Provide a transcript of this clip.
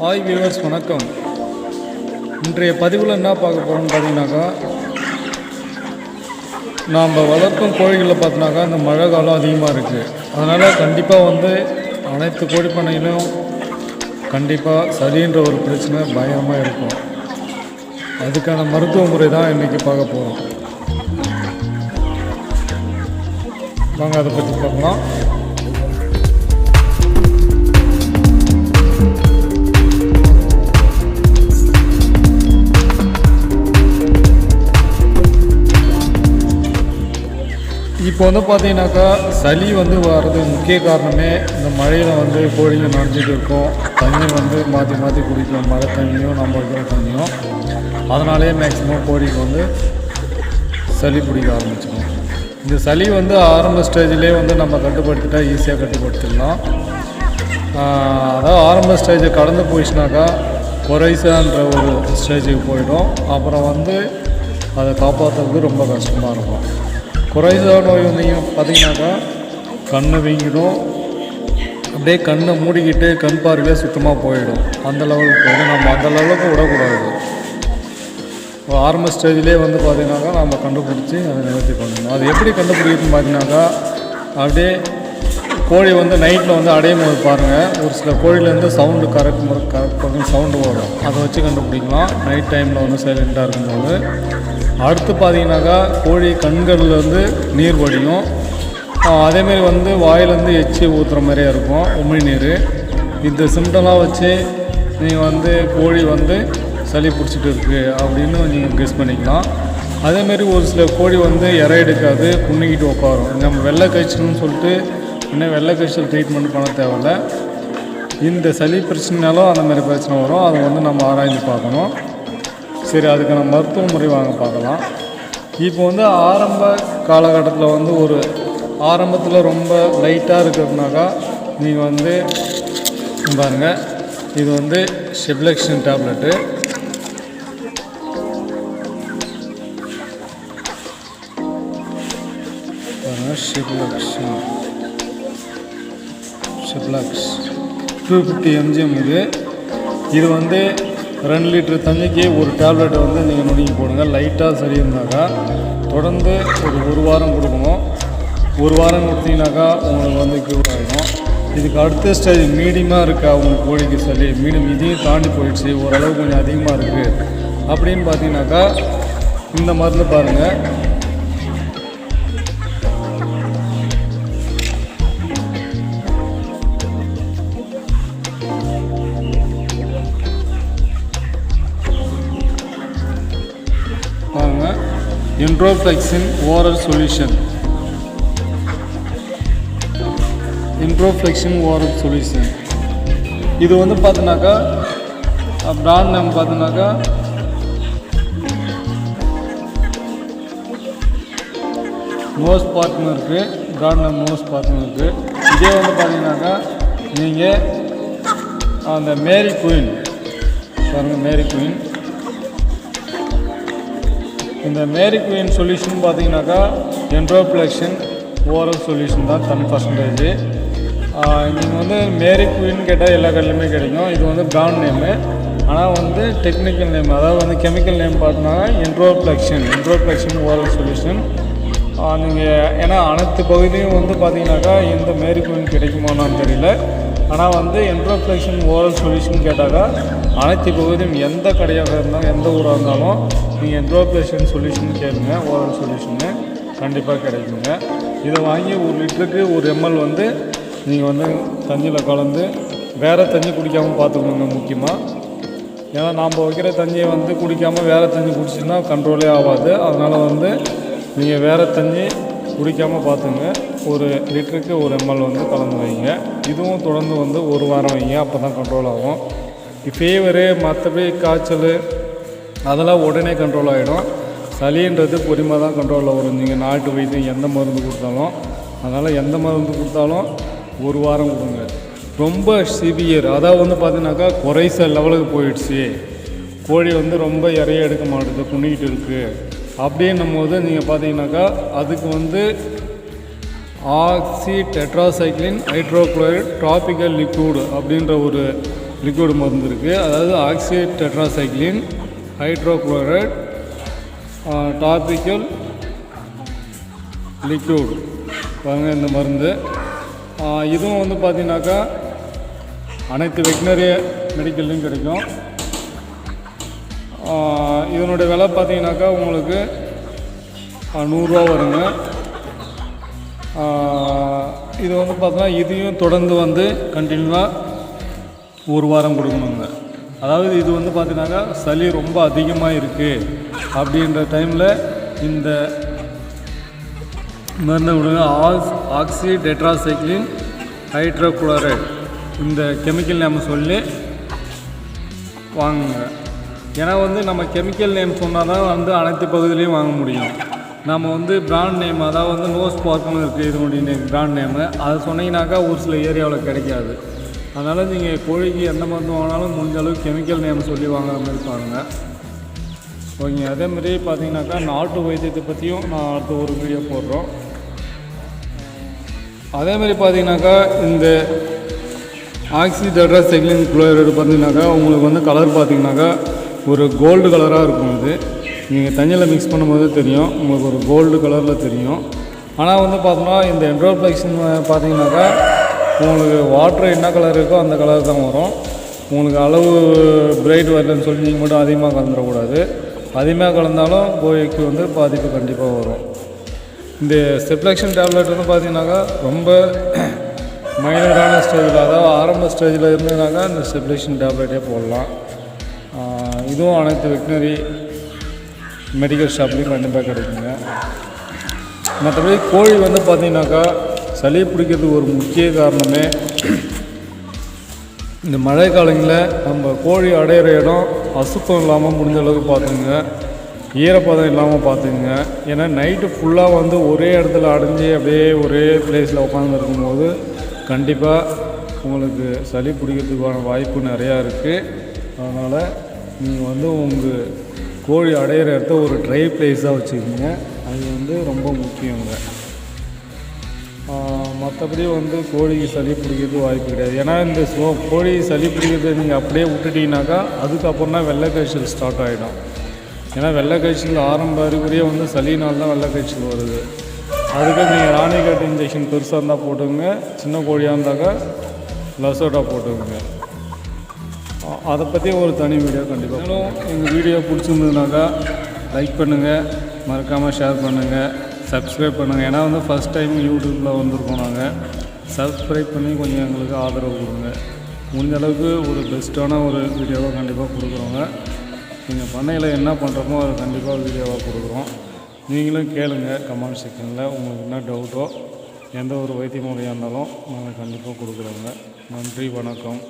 Hi viewers வணக்கம். இன்றைய பதிவில் என்ன பார்க்க போகிறோம்னு பார்த்தீங்கன்னாக்கா நாம் வளர்க்கும் கோழிகளில் பார்த்தோன்னாக்கா இந்த மழை காலம் அதிகமாக இருக்குது அதனால் கண்டிப்பாக வந்து அனைத்து கோழி பண்ணையிலும் கண்டிப்பாக சளின்ற ஒரு பிரச்சனை பயமாக இருக்கும். அதுக்கான மருத்துவ முறை தான் இன்றைக்கி பார்க்க போகிறோம் வாங்க அதை பற்றி பார்க்கலாம். இப்போ வந்து பார்த்தீங்கன்னாக்கா சளி வந்து வர்றது முக்கிய காரணமே இந்த மழையில் வந்து கோழிங்க நனைஞ்சிட்டு இருக்கும். தண்ணி வந்து மாற்றி மாற்றி குடிக்கும். மழை தண்ணியும் நம்ம தண்ணியும். அதனாலே மேக்ஸிமம் கோழிக்கு வந்து சளி பிடிக்க ஆரம்பிச்சிடும். இந்த சளி வந்து ஆரம்ப ஸ்டேஜ்லேயே வந்து நம்ம கட்டுப்படுத்திட்டால் ஈஸியாக கட்டுப்படுத்திடலாம். அதாவது ஆரம்ப ஸ்டேஜை கடந்து போயிடுச்சுனாக்கா கொரைசான்ற ஒரு ஸ்டேஜுக்கு போயிடும். அப்புறம் வந்து அதை காப்பாற்றுறது ரொம்ப கஷ்டமாக இருக்கும். குறைந்த நோய் வந்தீங்க பார்த்தீங்கன்னாக்கா கண்ணு வீங்கிடும். அப்படியே கண்ணை மூடிக்கிட்டு கண் பார்வையே சுத்தமாக போயிடும். அந்த லெவலுக்கு போயிடும் நம்ம அந்த லெவலுக்கு விடக்கூடாது. ஆரம்ப ஸ்டேஜ்லேயே வந்து பார்த்தீங்கன்னாக்கா நம்ம கண்டுபிடிச்சி அதை நிவர்த்தி பண்ணணும். அது எப்படி கண்டுபிடிக்கிறதுன்னு பார்த்தீங்கன்னாக்கா அப்படியே கோழி வந்து நைட்டில் வந்து அடையும் போது பாருங்கள் ஒரு சில கோழிலேருந்து சவுண்டு கரெக்ட் முறை கரெக்ட் சவுண்டு வரும். அதை வச்சு கண்டுபிடிக்கலாம். நைட் டைமில் வந்து சைலண்ட்டாக இருக்கும்போது அடுத்து பார்த்தீங்கன்னாக்கா கோழி கண்களில் வந்து நீர் வடியும். அதேமாரி வந்து வாயிலேருந்து எச்சி ஊற்றுற மாதிரியே இருக்கும் உமிழ் நீர். இந்த சிம்டம்லாம் வச்சு நீங்கள் வந்து கோழி வந்து சளி பிடிச்சிட்டு இருக்குது அப்படின்னு நீங்கள் கெஸ் பண்ணிக்கலாம். அதேமாரி ஒரு சில கோழி வந்து இறை எடுக்காது புண்ணிக்கிட்டு உட்காரும் நம்ம வெள்ளை கழிச்சல்னு சொல்லிட்டு இன்னும் வெள்ளை கழிச்சல் ட்ரீட்மெண்ட் பண்ண தேவையில்ல. இந்த சளி பிரச்சனைனாலும் அந்த மாதிரி பிரச்சனை வரும். அதை வந்து நம்ம ஆராய்ந்து பார்க்கணும். சரி அதுக்கான மருத்துவ முறை வாங்க பார்க்கலாம். இப்போ வந்து ஆரம்ப காலகட்டத்தில் வந்து ஒரு ஆரம்பத்தில் ரொம்ப லைட்டாக இருக்கிறதுனாக்கா நீங்கள் வந்து பாருங்கள் இது வந்து செப்லெக்ஷன் டேப்லெட்டு பாருங்கள் cephalexin Ciplox two fifty MGM இது. இது வந்து ரெண்டு லிட்டர் தண்ணிக்கு ஒரு டேப்லெட்டை வந்து நீங்கள் நுணுங்கி போடுங்க. லைட்டாக சரியிருந்தாக்கா தொடர்ந்து ஒரு ஒரு வாரம் கொடுக்கணும். ஒரு வாரம் கொடுத்தீங்கன்னாக்கா உங்களுக்கு வந்து க்யூர் ஆகிடும் இதுக்கு அடுத்த ஸ்டேஜ் மீடியமாக இருக்கா உங்களுக்கு கோழிக்கு சளி மீடியம் இதையும் தாண்டி போயிடுச்சு. ஓரளவு கொஞ்சம் அதிகமாக இருக்குது அப்படின்னு பார்த்தீங்கன்னாக்கா இந்த மருந்து பாருங்கள் இன்ட்ரோஃப்ளெக்ஸின் oral solution enrofloxacin oral solution இது வந்து பார்த்தீங்கன்னாக்கா பிராண்ட் நேம் பார்த்தீங்கன்னாக்கா நோஸ் பார்ட்னு இருக்குது பிராண்ட் நேம் நோஸ் பார்ட்னு இருக்குது இதே வந்து பார்த்தீங்கன்னாக்கா நீங்கள் அந்த மேரி குயின் பாருங்கள் மேரி குயின் இந்த மேரி குயின் சொல்யூஷன் பார்த்தீங்கன்னாக்கா என்ட்ரோப்ளக்ஷன் ஓரல் சொல்யூஷன் தான் டென் பர்சன்டேஜ் நீங்கள் வந்து மேரி குயின் கேட்டால் எல்லா கடையிலுமே கிடைக்கும். இது வந்து பிராண்ட் நேமு ஆனால் வந்து டெக்னிக்கல் நேம் அதாவது வந்து கெமிக்கல் நேம் பார்த்தீங்கன்னா என்ட்ரோப்ளக்ஷன் என்ட்ரோப்ளக்ஷன் ஓரல் சொல்யூஷன் நீங்கள் ஏன்னா அனைத்து பகுதியும் வந்து பார்த்தீங்கன்னாக்கா எந்த மேரி குயின் கிடைக்குமான்னு தெரியல. ஆனால் வந்து என்ட்ரோப்ளெக்ஷன் ஓரல் சொல்யூஷன் கேட்டாக்கா அனைத்து பகுதியும் எந்த கடையாக இருந்தாலும் எந்த ஊராக இருந்தாலும் நீங்கள் என்ட்ரோப்ளேஷன் சொல்யூஷன் கேளுங்க ஓரல் சொல்யூஷனு கண்டிப்பாக கிடைக்குங்க. இதை வாங்கி ஒரு லிட்டருக்கு ஒரு எம்எல் வந்து நீங்கள் வந்து தண்ணியில் கலந்து வேறு தண்ணி குடிக்காமல் பார்த்துக்கணுங்க முக்கியமாக ஏன்னா நாம் வைக்கிற தண்ணியை வந்து குடிக்காமல் வேறு தண்ணி குடிச்சின்னா கண்ட்ரோலே ஆகாது. அதனால் வந்து நீங்கள் வேறு தண்ணி குடிக்காமல் பார்த்துங்க. ஒரு லிட்டருக்கு ஒரு எம்எல் வந்து கலந்து வைங்க. இதுவும் தொடர்ந்து வந்து ஒரு வாரம் வைங்க அப்போ தான் கண்ட்ரோல் ஆகும் ஃபீவரு மற்றபடி காய்ச்சல் அதெல்லாம் உடனே கண்ட்ரோல் ஆகிடும் சளின்றது பொறுமையாக தான் கண்ட்ரோலில் வரும். நீங்கள் நாட்டு வைத்தியம் எந்த மருந்து கொடுத்தாலும் அதனால் எந்த மருந்து கொடுத்தாலும் ஒரு வாரம் கொடுங்க. ரொம்ப சிவியர் அதாவது வந்து பார்த்தீங்கன்னாக்கா குறைச லெவலுக்கு போயிடுச்சு. கோழி வந்து ரொம்ப இறைய எடுக்க மாட்டுது குனிக்கிட்டு இருக்குது அப்படின்னும் போது நீங்கள் பார்த்தீங்கன்னாக்கா அதுக்கு வந்து oxytetracycline hydrochloride topical liquid அப்படின்ற ஒரு லிக்விட் மருந்து இருக்குது அதாவது oxytetracycline hydrochloride topical liquid பாருங்கள் இந்த மருந்து. இதுவும் வந்து பார்த்தீங்கன்னாக்கா அனைத்து வெட்டினரி மெடிக்கல்லையும் கிடைக்கும். இதனுடைய விலை பார்த்தீங்கன்னாக்கா உங்களுக்கு நூறுரூவா வருங்க. இது வந்து பார்த்தோன்னா இதையும் தொடர்ந்து வந்து கண்டினியூவாக ஒரு வாரம் கொடுக்கணுங்க. அதாவது இது வந்து பார்த்தீங்கன்னாக்கா சளி ரொம்ப அதிகமாக இருக்குது அப்படின்ற டைமில் இந்த மருந்தை விடுங்க ஆக்ஸ் ஆக்சி டெட்ராசைக்ளின் ஹைட்ரோக்ளோரைட். இந்த கெமிக்கல் நம்ம சொல்லி வாங்குங்க. ஏன்னா வந்து நம்ம கெமிக்கல் நேம் சொன்னால் தான் வந்து அனைத்து பகுதியிலையும் வாங்க முடியும். நம்ம வந்து பிராண்ட் நேம் அதாவது வந்து நோஸ் பார்க்னு இருக்குது இதனுடைய பிராண்ட் நேமு அதை சொன்னீங்கன்னாக்கா ஒரு சில ஏரியாவில் கிடைக்காது. அதனால் நீங்கள் கோழிக்கு எந்த மருந்து வாங்கினாலும் முடிஞ்ச அளவுக்கு கெமிக்கல் நேம் சொல்லி வாங்குற மாதிரி பாருங்கள் சரிங்க அதே மாதிரி பார்த்தீங்கன்னாக்கா நாட்டு வைத்தியத்தை பற்றியும் நான் அடுத்த ஒரு வீடியோ போடுறோம். அதேமாரி பார்த்தீங்கன்னாக்கா இந்த ஆக்சி செக்லின் குளோரைடு பார்த்தீங்கன்னாக்கா உங்களுக்கு வந்து கலர் பார்த்தீங்கன்னாக்கா ஒரு கோல்டு கலராக இருக்கும் இது. நீங்கள் தண்ணியில் மிக்ஸ் பண்ணும்போது தெரியும். உங்களுக்கு ஒரு கோல்டு கலரில் தெரியும். ஆனால் வந்து பார்த்தோம்னா இந்த என்ட்ரோப்ளெக்ஷன் பார்த்தீங்கன்னாக்கா உங்களுக்கு வாட்ரு என்ன கலர் இருக்கோ அந்த கலர் தான் வரும். உங்களுக்கு அளவு பிரைட் வரலன்னு சொல்லி நீங்கள் மட்டும் அதிகமாக கலந்துடக்கூடாது. அதிகமாக கலந்தாலும் கோழிக்கு வந்து பாதிப்பு கண்டிப்பாக வரும். இந்த செப்லெக்ஷன் டேப்லெட் வந்து பார்த்தீங்கன்னாக்கா ரொம்ப மைனரான ஸ்டேஜில் அதாவது ஆரம்ப ஸ்டேஜில் இருந்ததுனாக்கா இந்த செப்லெக்ஷன் டேப்லெட்டே போடலாம். இதுவும் அனைத்து வெட்டினரி மெடிக்கல் ஷாப்லேயும் கண்டிப்பாக கிடைக்குங்க. மற்றபடி கோழி வந்து பார்த்தீங்கன்னாக்கா சளி பிடிக்கிறதுக்கு ஒரு முக்கிய காரணமே இந்த மழை காலங்களில் நம்ம கோழி அடையிற இடம் அசுத்தம் இல்லாமல் முடிஞ்ச அளவுக்கு பார்த்துங்க ஈரப்பதம் இல்லாமல் பார்த்துங்க ஏன்னா நைட்டு ஃபுல்லாக வந்து ஒரே இடத்துல அடைஞ்சு அப்படியே ஒரே பிளேஸில் உட்காந்துருக்கும் போது கண்டிப்பாக உங்களுக்கு சளி பிடிக்கிறதுக்கான வாய்ப்பு நிறையா இருக்குது அதனால் நீங்கள் வந்து உங்கள் கோழி அடையிற இடத்த ஒரு ட்ரை பிளேஸாக வச்சுக்கோங்க. அது வந்து ரொம்ப முக்கியங்க. மற்றபடி வந்து கோழிக்கு சளி பிடிக்கிறது வாய்ப்பு கிடையாது. ஏன்னா இந்த சோ கோழி சளி பிடிக்கிறத நீங்கள் அப்படியே விட்டுட்டீங்கனாக்கா அதுக்கப்புறம் தான் வெள்ளை காய்ச்சல் ஸ்டார்ட் ஆகிடும் ஏன்னா வெள்ளை காய்ச்சல் ஆரம்ப அறிகுறியே வந்து சளினால் தான் வெள்ளை காய்ச்சல் வருது. அதுக்கு நீங்கள் ராணிகாட் இன்ஜெக்ஷன் பெருசாக இருந்தால் போட்டுக்கோங்க. சின்ன கோழியாக இருந்தாக்கா லசோட்டா போட்டுக்கோங்க. அதை பற்றி ஒரு தனி வீடியோ கண்டிப்பாக மேலும் எங்கள் வீடியோ பிடிச்சிருந்ததுனாக்கா லைக் பண்ணுங்கள் மறக்காமல் ஷேர் பண்ணுங்கள் சப்ஸ்கிரைப் பண்ணுங்கள் ஏன்னா வந்து ஃபஸ்ட் டைம் யூடியூப்பில் வந்திருக்கோம் நாங்கள் சப்ஸ்கிரைப் பண்ணி கொஞ்சம் எங்களுக்கு ஆதரவு கொடுங்க. முடிஞ்ச அளவுக்கு ஒரு பெஸ்ட்டான ஒரு வீடியோவாக கண்டிப்பாக கொடுக்குறோங்க நீங்கள் பண்ணையில் என்ன பண்ணுறோமோ அதை கண்டிப்பாக வீடியோவாக கொடுக்குறோம். நீங்களும் கேளுங்கள் கமெண்ட் செக்ஷனில் உங்களுக்கு என்ன டவுட்டோ எந்த ஒரு வைத்திய முறையாக இருந்தாலும் நாங்கள் கண்டிப்பாக கொடுக்குறோங்க நன்றி வணக்கம்.